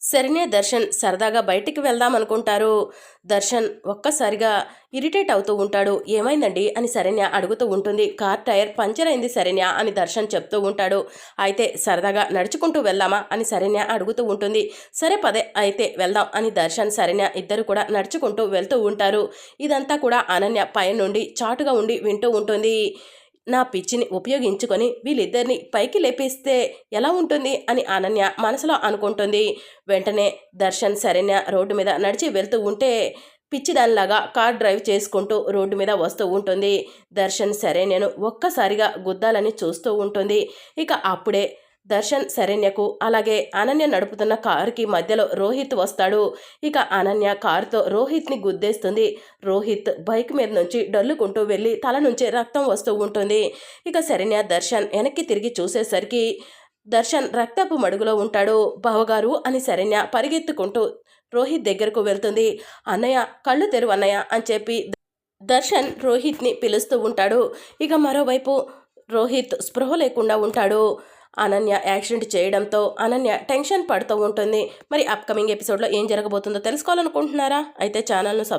శరణ్య దర్శన్ సరదాగా బయటికి వెళ్దాం అనుకుంటారు. దర్శన్ ఒక్కసారిగా ఇరిటేట్ అవుతూ ఉంటాడు. ఏమైందండి? అని శరణ్య అడుగుతూ ఉంటుంది. కార్ టైర్ పంచర్ అయింది శరణ్య అని దర్శన్ చెప్తూ ఉంటాడు. అయితే సరదాగా నడుచుకుంటూ వెళ్దామా? అని శరణ్య అడుగుతూ ఉంటుంది. సరే పదే అయితే వెళ్దాం అని దర్శన్ శరణ్య ఇద్దరు కూడా నడుచుకుంటూ వెళ్తూ ఉంటారు. ఇదంతా కూడా అనన్య పై నుండి చాటుగా ఉండి వింటూ ఉంటుంది. నా పిచ్చిని ఉపయోగించుకొని వీళ్ళిద్దరిని పైకి లేపేస్తే ఎలా ఉంటుంది? అని అనన్య మనసులో అనుకుంటుంది. వెంటనే దర్శన్ శరణ్య రోడ్డు మీద నడిచి వెళ్తూ ఉంటే పిచ్చిదానిలాగా కార్ డ్రైవ్ చేసుకుంటూ రోడ్డు మీద వస్తూ ఉంటుంది. దర్శన్ శరణ్యను ఒక్కసారిగా గుద్దాలని చూస్తూ ఉంటుంది. ఇక అప్పుడే దర్శన్ శరణ్యకు అలాగే అనన్య నడుపుతున్న కారుకి మధ్యలో రోహిత్ వస్తాడు. ఇక అనన్య కారుతో రోహిత్ని గుద్దేస్తుంది. రోహిత్ బైక్ మీద నుంచి డల్లుకుంటూ వెళ్ళి తల నుంచి రక్తం వస్తూ ఉంటుంది. ఇక శరణ్య దర్శన్ వెనక్కి తిరిగి చూసేసరికి దర్శన్ రక్తపు మడుగులో ఉంటాడు. బావగారు అని శరణ్య పరిగెత్తుకుంటూ రోహిత్ దగ్గరకు వెళ్తుంది. అన్నయ్య కళ్ళు తెరువు అన్నయ్య అని చెప్పి దర్శన్ రోహిత్ని పిలుస్తూ ఉంటాడు. ఇక మరోవైపు రోహిత్ స్పృహ లేకుండా ఉంటాడు. అనన్య యాక్సిడెంట్ చేయడంతో అనన్య టెన్షన్ పడుతూ ఉంటుంది. మరి అప్కమింగ్ ఎపిసోడ్లో ఏం జరగబోతుందో తెలుసుకోవాలనుకుంటున్నారా? అయితే ఛానల్ను సబ్